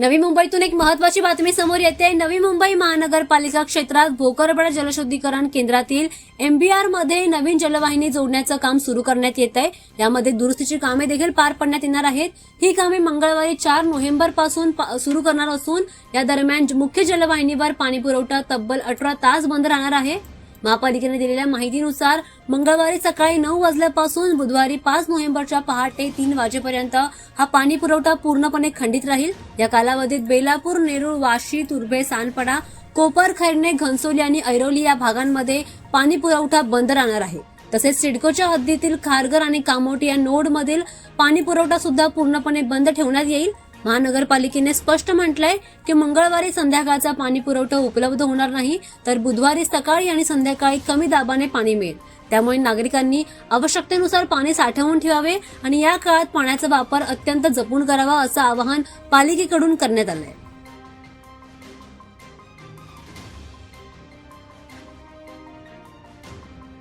नवी मुंबईतून एक महत्वाची बातमी समोर येते. नवी मुंबई महानगरपालिका क्षेत्रात भोकरबडा जलशुद्धीकरण केंद्रातील एमबीआरमध्ये नवीन जलवाहिनी जोडण्याचं काम सुरू करण्यात येत आहे यामध्ये दुरुस्तीची कामे देखील पार पडण्यात येणार आहेत. ही कामे मंगळवारी चार नोव्हेंबरपासून सुरू करणार असून या दरम्यान मुख्य जलवाहिनीवर पाणी पुरवठा तब्बल अठरा तास बंद राहणार आहे. महापालिकेने दिलेल्या माहितीनुसार मंगळवारी सकाळी नऊ वाजल्यापासून बुधवारी पाच नोव्हेंबरच्या पहाटे तीन वाजेपर्यंत हा पाणी पुरवठा पूर्णपणे खंडित राहील. या कालावधीत बेलापूर नेरूळ वाशी तुर्भे सानपडा कोपर खैरणे घनसोली आणि ऐरोली या भागांमध्ये पाणी पुरवठा बंद राहणार आहे. तसेच सिडकोच्या हद्दीतील खारघर आणि कामोटी या नोडमधील पाणी पुरवठा सुद्धा पूर्णपणे बंद ठेवण्यात येईल. महानगरपालिकेने स्पष्ट म्हटलंय की मंगळवारी संध्याकाळचा पाणी पुरवठा उपलब्ध होणार नाही तर बुधवारी सकाळी आणि संध्याकाळी कमी दाबाने पाणी मिळेल. त्यामुळे नागरिकांनी आवश्यकतेनुसार पाणी साठवून ठेवावे आणि या काळात पाण्याचा वापर अत्यंत जपून करावा असं आवाहन पालिकेकडून करण्यात आलंय.